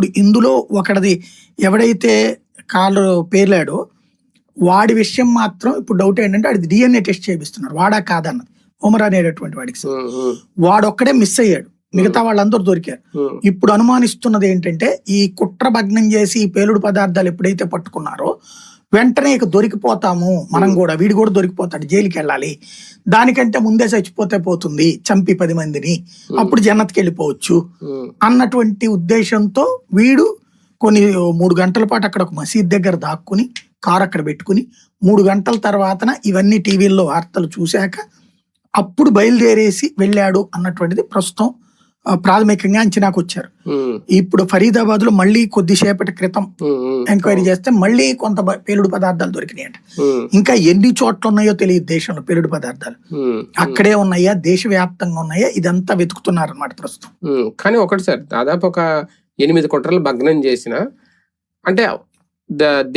ఇప్పుడు ఇందులో ఒకటిది ఎవడైతే కాలు పేర్లాడో వాడి విషయం మాత్రం ఇప్పుడు డౌట్ ఏంటంటే అది డిఎన్ఏ టెస్ట్ చేపిస్తున్నారు వాడా కాదన్నది. ఉమర్ అనేటటువంటి వాడికి వాడొక్కడే మిస్ అయ్యాడు. మిగతా వాళ్ళందరూ దొరికారు. ఇప్పుడు అనుమానిస్తున్నది ఏంటంటే ఈ కుట్ర భగ్నం చేసి ఈ పేలుడు పదార్థాలు ఎప్పుడైతే పట్టుకున్నారో వెంటనే ఇక దొరికిపోతాము. మనం కూడా వీడు కూడా దొరికిపోతాడు జైలుకి వెళ్ళాలి. దానికంటే ముందే చచ్చిపోతే పోతుంది చంపి పది మందిని. అప్పుడు జన్నత్కి వెళ్ళిపోవచ్చు. అన్నటువంటి ఉద్దేశంతో వీడు కొన్ని మూడు గంటల పాటు అక్కడ ఒక మసీద్ దగ్గర దాక్కుని కారు అక్కడ పెట్టుకుని మూడు గంటల తర్వాతన ఇవన్నీ టీవీల్లో వార్తలు చూశాక అప్పుడు బయలుదేరేసి వెళ్ళాడు అన్నటువంటిది ప్రస్తుతం ప్రాథమికంగా అంచనాకు వచ్చారు. ఇప్పుడు ఫరీదాబాద్లో మళ్ళీ కొద్దిసేపటి క్రితం ఎంక్వైరీ చేస్తే మళ్ళీ కొంత పేలుడు పదార్థాలు దొరికినాయట. ఇంకా ఎన్ని చోట్ల ఉన్నాయో తెలియదు దేశంలో పేలుడు పదార్థాలు. అక్కడే ఉన్నాయా దేశవ్యాప్తంగా ఉన్నాయా ఇదంతా వెతుకుతున్నారు అనమాట ప్రస్తుతం. కానీ ఒకటి సార్ దాదాపు ఒక ఎనిమిది కుట్రలు భగ్నం చేసిన అంటే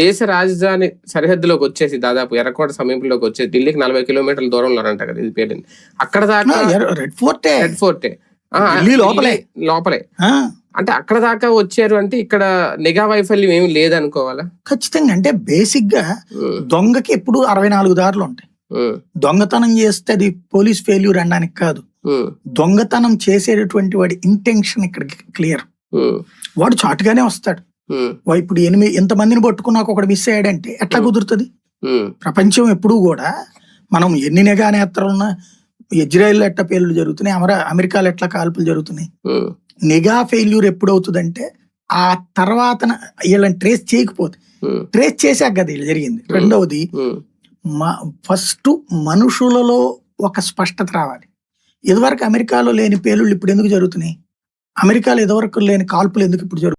దేశ రాజధాని సరిహద్దులోకి వచ్చేసి దాదాపు ఎర్రకోట సమీపంలోకి వచ్చేసి ఢిల్లీకి నలభై కిలోమీటర్ల దూరంలో అంట కదా ఇది పేలింది. అక్కడ దాకా రెడ్ ఫోర్టే. రెడ్ ఫోర్టే. ఢిల్లీ లోపలే. లోపలే. అంటే అక్కడ దాకా వచ్చారు అంటే ఇక్కడ నిఘా వైఫల్యం ఏమి లేదనుకోవాలా? ఖచ్చితంగా. అంటే బేసిక్గా దొంగకి ఎప్పుడు అరవై నాలుగు దారులు ఉంటాయి. దొంగతనం చేస్తే అది పోలీస్ ఫెయిల్యూర్ అనడానికి కాదు. దొంగతనం చేసేటటువంటి వాడి ఇంటెన్షన్ ఇక్కడ క్లియర్. వాడు చాటుగానే వస్తాడు. ఇప్పుడు ఎనిమిది ఎంతమందిని పట్టుకున్నాక ఒకడు మిస్ అయ్యాడంటే ఎట్లా. కుదురుతుంది? ప్రపంచం ఎప్పుడూ కూడా మనం ఎన్ని నిఘా నేత్రాలున్నా ఇజ్రాయెల్ ఎట్లా పేలుడు జరుగుతున్నాయి అమరా అమెరికాలో ఎట్లా కాల్పులు జరుగుతున్నాయి? నిఘా ఫెయిల్యూర్ ఎప్పుడు అవుతుందంటే ఆ తర్వాత వీళ్ళని ట్రేస్ చేయకపోతే ట్రేస్ చేశాక కదా వీళ్ళు జరిగింది రెండవది ఫస్ట్ మనుషులలో ఒక స్పష్టత రావాలి. ఇదివరకు అమెరికాలో లేని పేలుళ్ళు ఇప్పుడు ఎందుకు జరుగుతున్నాయి? అమెరికాలో ఇదివరకు లేని కాల్పులు ఎందుకు ఇప్పుడు జరుగుతున్నాయి